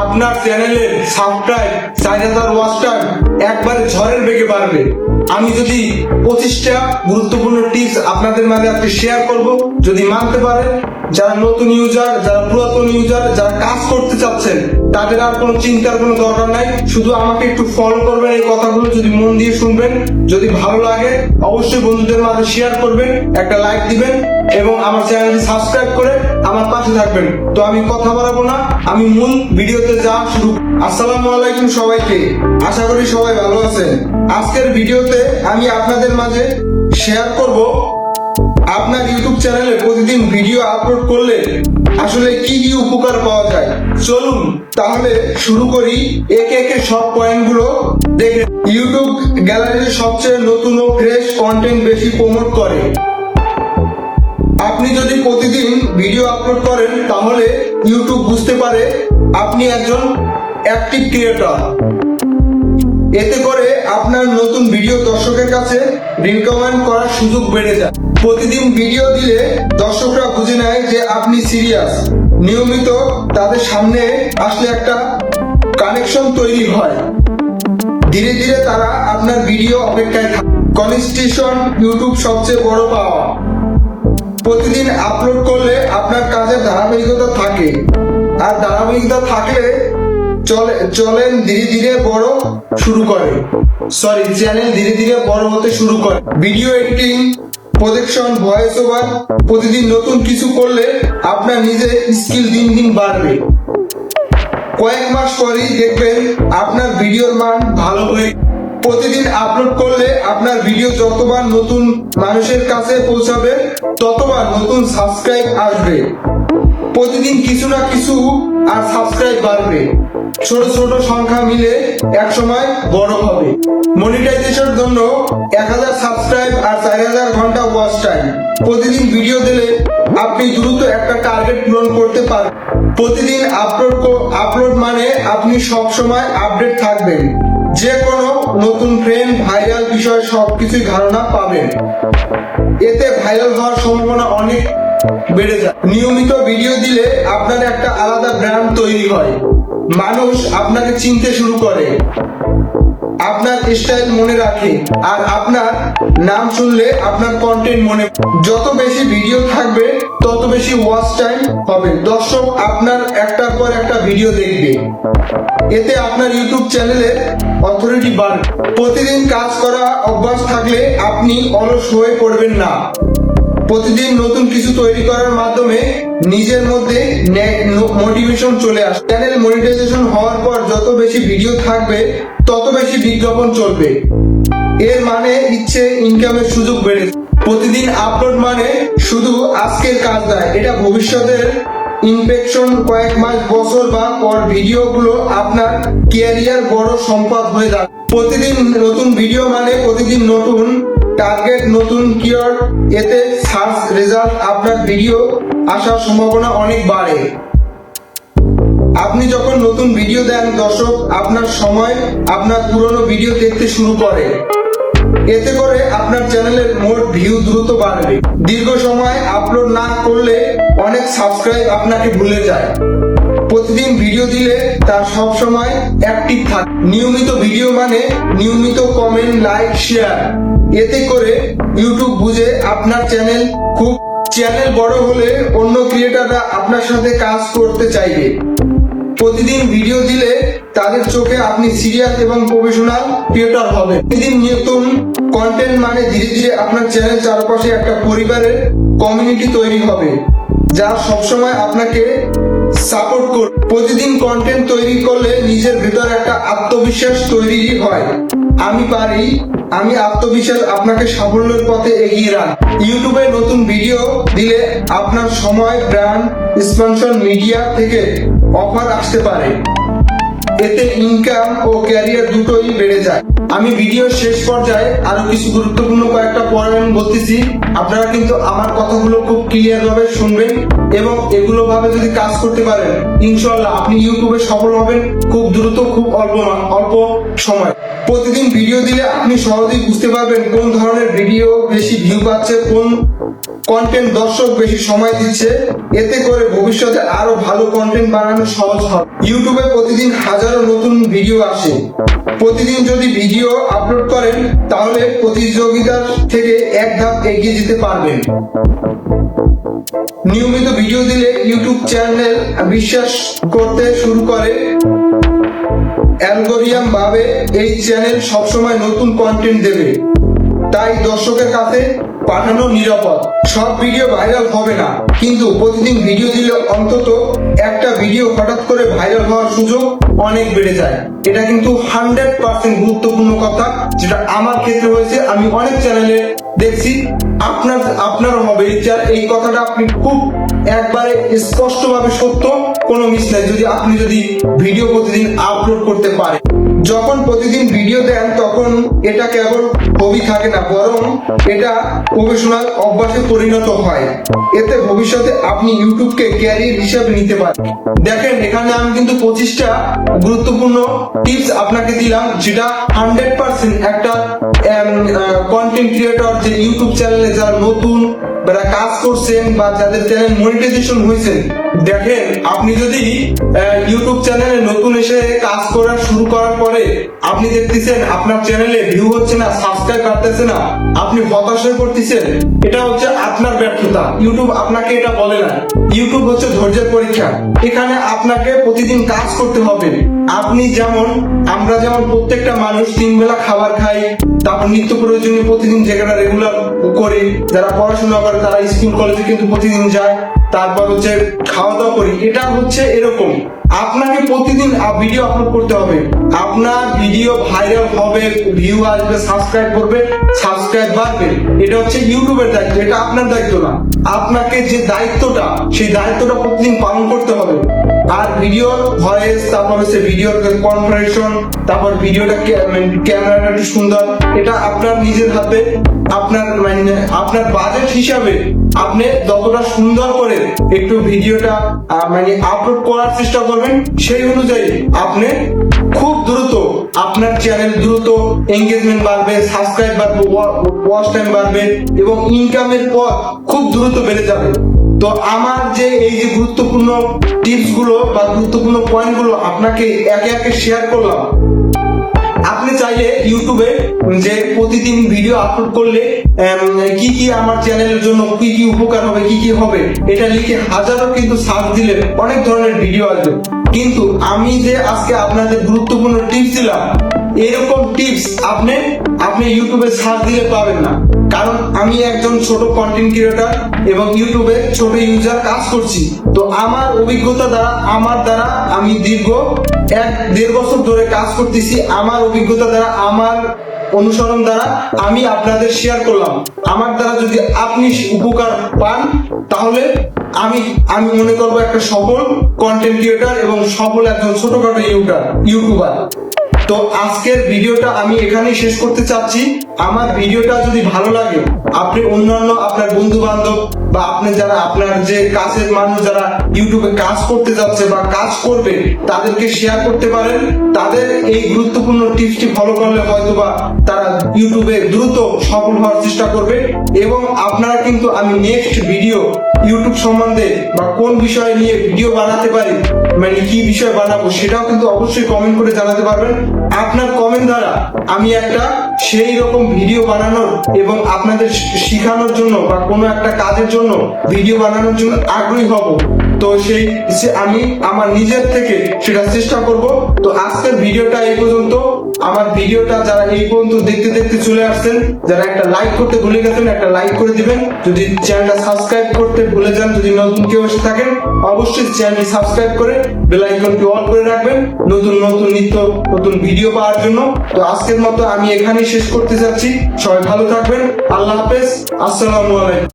আপনার চ্যানেলের সাবস্ক্রাইব চার হাজার ওয়াচ একবারে ঝড়ের বেগে বাড়বে। আমি যদি পঁচিশটা গুরুত্বপূর্ণ টিপস আপনাদের মাঝে আজকে শেয়ার করব, যদি মানতে পারেন, যারা নতুন ইউজার যারা পুরাতন ইউজার যারা কাজ করতে চাচ্ছেন, তাদের আর কোনো চিন্তার কোনো দরকার নাই। শুধু আমাকে একটু ফলো করবেন এই কথাগুলো যদি মন দিয়ে শুনবেন। যদি ভালো লাগে, অবশ্যই বন্ধুদের মাঝে শেয়ার করবেন, একটা লাইক দিবেন এবং আমার চ্যানেলটি সাবস্ক্রাইব করে আমার পাশে থাকবেন। তো আমি কথা বাড়াবো না, আমি মূল ভিডিওতে যা শুরু আসসালামু আলাইকুম সবাইকে। আশা করি সবাই ভালো আছেন। আজকের ভিডিওতে আমি আপনাদের মাঝে শেয়ার করব আপনার ইউটিউব চ্যানেলে প্রতিদিন ভিডিও আপলোড করলে আসলে কি কি উপকার পাওয়া যায়। চলুন তাহলে শুরু করি। একে একে সব পয়েন্টগুলো দেখে ইউটিউব গ্যালারিতে সবচেয়ে নতুন ও ফ্রেশ কন্টেন্ট বেশি প্রমোট করে। আপনি যদি প্রতিদিন ভিডিও আপলোড করেন, তাহলে ইউটিউব বুঝতে পারে আপনি একজন অ্যাক্টিভ ক্রিয়েটর এতে করে আপনার নতুন ভিডিও দর্শকের কাছে রিকমেন্ড করার সুযোগ বেড়ে যায়। প্রতিদিন ভিডিও দিলে দর্শকরা বুঝে নেয় যে আপনি সিরিয়াস নিয়মিত তাদের সামনে আসলে একটা কানেকশন তৈরি হয়। ধীরে ধীরে তারা আপনার ভিডিও অপেক্ষায় থাকে। কনস্টিটিউশন ইউটিউব সবচেয়ে বড় পাওয়া। প্রতিদিন আপলোড করলে আপনার কাজে ধারাবাহিকতা থাকে। আর ধারাবাহিকতা থাকলে চলে, চলেন ধীরে ধীরে বড় শুরু করে। সরি চ্যানেল ধীরে ধীরে বড় হতে শুরু করে। ভিডিও এডিটিং ভয়েস ওভার প্রতিদিন নতুন কিছু করলে আপনার স্কিল দিন দিন বাড়বে। কয়েক মাস পরেই দেখবেন আপনার ভিডিওর মান ভালো হয়ে প্রতিদিন আপলোড করলে আপনার ভিডিও যতবার নতুন মানুষের কাছে পৌঁছাবে, ততবার নতুন সাবস্ক্রাইব আসবে। প্রতিদিন কিছু না কিছু আর সাবস্ক্রাইব বাড়বে। ছোট ছোট সংখ্যা মিলে এক সময় বড় হবে। মনিটাইজেশনের জন্য এক হাজার সাবস্ক্রাইব আর চার হাজার ঘণ্টা ওয়াচ টাইম প্রতিদিন ভিডিও দিলে আপনি দ্রুত একটা টার্গেট পূরণ করতে পারবেন প্রতিদিন আপলোড আপলোড মানে আপনি সব সময় আপডেট থাকবেন। যে কোনো নতুন ট্রেন্ড ভাইরাল বিষয় সবকিছুই ধারণা পাবেন। এতে ভাইরাল হওয়ার সম্ভাবনা অনেক বেড়ে যায়। নিয়মিত ভিডিও দিলে আপনার একটা আলাদা ব্র্যান্ড তৈরি হয়। মানুষ আপনাকে চিনতে শুরু করে। আপনার স্টাইল মনে রাখে আর আপনার নাম শুনলে আপনার কন্টেন্ট মনে যত বেশি ভিডিও থাকবে, তত বেশি ওয়াচ টাইম হবে। দর্শক আপনার একটার পর একটা ভিডিও দেখবে। এতে আপনার ইউটিউব চ্যানেলে অথরিটি বাড়বে। প্রতিদিন কাজ করা অভ্যাস থাকলে আপনি অলস হয়ে পড়বেন না। প্রতিদিন নতুন কিছু তৈরি করার মাধ্যমে নিজের মধ্যে মোটিভেশন চলে আসে। চ্যানেল মনিটাইজেশন হওয়ার পর যত বেশি ভিডিও থাকবে, তত বেশি বিজ্ঞাপন চলবে। এর মানে ইচ্ছে ইনকামের সুযোগ বেড়ে প্রতিদিন আপলোড মানে শুধু আজকের কাজ নয়, এটা ভবিষ্যতের ইনফেকশন কয়েক মাস, বছর বা পর ভিডিওগুলো আপনার ক্যারিয়ার বড় সম্পদ হয়ে যাবে। প্রতিদিন নতুন ভিডিও মানে প্রতিদিন নতুন টার্গেট নতুন কিওয়ার্ড এতে সার্চ রেজাল্ট আপনার ভিডিও আসার সম্ভাবনা অনেক বাড়ে। আপনি যখন নতুন ভিডিও দেন, দর্শক আপনার সময় আপনার পুরনো ভিডিও দেখতে শুরু করে। এতে করে আপনার চ্যানেলের মোট ভিউ দ্রুত বাড়বে। দীর্ঘ সময় আপলোড না করলে অনেক সাবস্ক্রাইব আপনাকে ভুলে যায়। প্রতিদিন ভিডিও দিলে তার সব সময় অ্যাক্টিভ থাকে। নিয়মিত ভিডিও মানে নিয়মিত কমেন্ট লাইক শেয়ার এতে করে ইউটিউব বুঝে আপনার চ্যানেল খুব চ্যানেল বড় হলে অন্য ক্রিয়েটাররা আপনার সাথে কাজ করতে চাইবে। প্রতিদিন ভিডিও দিলে তাদের চোখে আপনি সিরিয়াস এবং প্রফেশনাল ক্রিয়েটর হবে প্রতিদিন নতুন কন্টেন্ট মানে ধীরে ধীরে আপনার চ্যানেল চারপাশে একটা পরিবারের কমিউনিটি তৈরি হবে, যা সবসময় আপনাকে সাপোর্ট কর প্রতিদিন কন্টেন্ট তৈরি করলে নিজের ভেতর একটা আত্মবিশ্বাস তৈরি হয়। আমি পারি, আমি আত্মবিশ্বাস আপনাকে সাফল্যের পথে এগিয়ে রাখ। ইউটিউবে নতুন ভিডিও দিলে আপনার সময় ব্র্যান্ড স্পন্সর মিডিয়া থেকে অফার আসতে পারে। এতে ইনকাম ও ক্যারিয়ার দুটোই বেড়ে যায়। আমি ভিডিও শেষ পর্যায়ে আরও কিছু গুরুত্বপূর্ণ কয়েকটা পয়েন্ট বলতেছি। আপনারা কিন্তু আমার কথাগুলো খুব ক্লিয়ার ভাবে শুনবেন এবং এগুলো ভাবে যদি কাজ করতে পারেন ইনশাল্লাহ আপনি ইউটিউবে সফল হবেন খুব দ্রুত, খুব অল্প অল্প সময়। প্রতিদিন ভিডিও দিলে আপনি সহজেই বুঝতে পারবেন কোন ধরনের ভিডিও বেশি ভিউ পাচ্ছে, কোন কন্টেন্ট দর্শক বেশি সময় দিচ্ছে, এতে করে ভবিষ্যতে আরও ভালো কন্টেন্ট বানানো সহজ হবে। ইউটিউবে প্রতিদিন হাজারো নতুন ভিডিও আসে। প্রতিদিন যদি ভিডিও আপলোড করেন, তাহলে প্রতিযোগিতার থেকে এক ধাপ এগিয়ে যেতে পারবেন। নিয়মিত ভিডিও দিলে ইউটিউব চ্যানেল বিশ্বাস করতে শুরু করে। অ্যালগোরিয়াম ভাবে এই চ্যানেল সবসময় নতুন কন্টেন্ট দেবে। তাই দর্শকের কাছে পাঠানো নিরাপদ। সব ভিডিও ভাইরাল হবে না। কিন্তু প্রতিদিন ভিডিও দিলে অন্তত একটা ভিডিও হঠাৎ করে ভাইরাল হওয়ার সুযোগ অনেক বেড়ে যায়। এটা কিন্তু হান্ড্রেড পার্সেন্ট গুরুত্বপূর্ণ কথা, যেটা আমার ক্ষেত্রে হয়েছে। আমি অনেক চ্যানেলে দেখছি, আপনার আপনার হবে। যা- এই কথাটা আপনি খুব একবারে স্পষ্টভাবে সত্য, কোনো মিস নাই। যদি আপনি যদি ভিডিও প্রতিদিন আপলোড করতে পারেন। যখন প্রতিদিন ভিডিও দেন, তখন এটা কেবল হবি থাকে না, বরং এটা প্রফেশনাল অভ্যাসে পরিণত হয়। এতে ভবিষ্যতে আপনি ইউটিউবকে ক্যারিয়ার হিসাবে নিতে পারেন। দেখেন, এখানে আমি কিন্তু পঁচিশটা গুরুত্বপূর্ণ টিপস আপনাকে দিলাম, যেটা হান্ড্রেড পার্সেন্ট একটা কন্টেন্ট ক্রিয়েটর যে ইউটিউব চ্যানেলে যারা নতুন যারা কাজ করছেন বা যাদের চ্যানেল মনিটাইজেশন হয়েছে। দেখেন, আপনি যদি ইউটিউব চ্যানেলে নতুন এসে কাজ করা শুরু করার পরে আপনি দেখতেছেন আপনার চ্যানেলে ভিউ হচ্ছে না সাবস্ক্রাইব না, আপনি হতাশ হয়ে পড়তেছেন, এটা হচ্ছে আপনার ব্যর্থতা। ইউটিউব আপনাকে এটা বলে না। ইউটিউব হচ্ছে ধৈর্যের পরীক্ষা। এখানে আপনাকে প্রতিদিন কাজ করতে হবে। আপনি যেমন, আমরা যেমন প্রত্যেকটা মানুষ তিন বেলা খাবার খাই, তারপর নিত্য প্রয়োজনীয় প্রতিদিন যেখানে রেগুলার করে, যারা পড়াশোনা করে তারা স্কুল, কলেজে কিন্তু প্রতিদিন যায়, তারপর হচ্ছে খাওয়া দাওয়া করি। এটা হচ্ছে এরকম। আপনাকে প্রতিদিন ভিডিও আপলোড করতে হবে। আপনার ভিডিও ভাইরাল হবে ভিউ আসবে সাবস্ক্রাইব করবে সাবস্ক্রাইব বাড়বে। এটা হচ্ছে ইউটিউবের দায়িত্ব, এটা আপনার দায়িত্ব না। আপনাকে যে দায়িত্বটা, সেই দায়িত্বটা প্রতিদিন পালন করতে হবে। আর ভিডিওর ভয়েস তারপর হচ্ছে ভিডিওর কনফারেশন তারপর ভিডিওটা ক্যামেরাটা একটু সুন্দর। এটা আপনার নিজের হাতে, আপনার মানে আপনার বাজেট হিসাবে আপনি যতটা সুন্দর করে একটু ভিডিওটা মানে আপলোড করার চেষ্টা করবেন, সেই অনুযায়ী আপনি খুব দ্রুত আপনার চ্যানেল দ্রুত এঙ্গেজমেন্ট বাড়বে সাবস্ক্রাইব বাড়বে ওয়াচ টাইম বাড়বে এবং ইনকামের পথ খুব দ্রুত বেড়ে যাবে। তো আমার যে এই যে গুরুত্বপূর্ণ টিপসগুলো বা গুরুত্বপূর্ণ পয়েন্টগুলো আপনাকে একে একে শেয়ার করলাম। আপনি চাইলে ইউটিউবে যে প্রতিদিন ভিডিও আপলোড করলে কি কি আমার চ্যানেলের জন্য কি কি উপকার হবে, কি কি হবে, এটা লিখে হাজারো কিন্তু সার্চ দিলে অনেক ধরনের ভিডিও আসবে। কিন্তু আমি যে আজকে আপনাদের গুরুত্বপূর্ণ টিপস দিলাম এরকম টিপস আপনি আপনি ইউটিউবে সার্চ দিলে পাবেন না। কারণ আমি একজন ছোট কন্টেন্ট ক্রিয়েটর এবং ইউটিউবে ছোট ইউজার কাজ করছি। তো আমার অভিজ্ঞতা দ্বারা, আমার দ্বারা আমি দীর্ঘ এক, দেড় বছর ধরে কাজ করতেছি। আমার অভিজ্ঞতা দ্বারা, আমার অনুসরণ দ্বারা আমি আপনাদের শেয়ার করলাম। আমার দ্বারা যদি আপনি উপকার পান, তাহলে আমি আমি মনে করব একটা সফল কন্টেন্ট ক্রিয়েটর এবং সফল একজন ছোটখাটো ইউটার ইউটিউবার তো আজকের ভিডিওটা আমি এখানেই শেষ করতে চাচ্ছি। আমার ভিডিওটা যদি ভালো লাগে, আপনি অন্যান্য আপনার বন্ধু বান্ধব বা আপনি যারা আপনার যে কাছের মানুষ যারা ইউটিউবে কাজ করতে যাচ্ছে বা কাজ করবে, তাদেরকে শেয়ার করতে পারেন। তাদের এই গুরুত্বপূর্ণ টিপসটি ফলো করলে হয়তো বা তারা ইউটিউবে দ্রুত সফল হওয়ার চেষ্টা করবে এবং আপনারা কিন্তু আমি নেক্সট ভিডিও ইউটিউব সম্বন্ধে বা কোন বিষয় নিয়ে ভিডিও বানাতে পারি মানে কি বিষয় বানাবো সেটাও কিন্তু অবশ্যই কমেন্ট করে জানাতে পারবেন। আপনার কমেন্ট দ্বারা আমি একটা সেই রকম ভিডিও বানানোর এবং আপনাদের শেখানোর জন্য বা কোনো একটা কাজের জন্য ভিডিও বানানোর জন্য আগ্রহী হব। তো সেই আমি আমার নিজের থেকে সেটা চেষ্টা করব। তো আজকের ভিডিওটা এই পর্যন্ত। আমার ভিডিওটা যারা এই পর্যন্ত দেখতে দেখতে চলে আসছেন, যারা একটা লাইক করতে ভুলে গেছেন, একটা লাইক করে দিবেন। যদি চ্যানেলটা সাবস্ক্রাইব করতে ভুলে যান, যদি নতুন কেউ এসে থাকেন, অবশ্যই চ্যানেলটি সাবস্ক্রাইব করে বেল আইকনটি অন করে রাখবেন, নতুন নতুন নিত্য, নতুন ভিডিও পাওয়ার জন্য। তো আজকের মতো আমি এখানেই শেষ করতে যাচ্ছি। সবাই ভালো থাকবেন। আল্লাহ হাফেজ। আসসালামু আলাইকুম।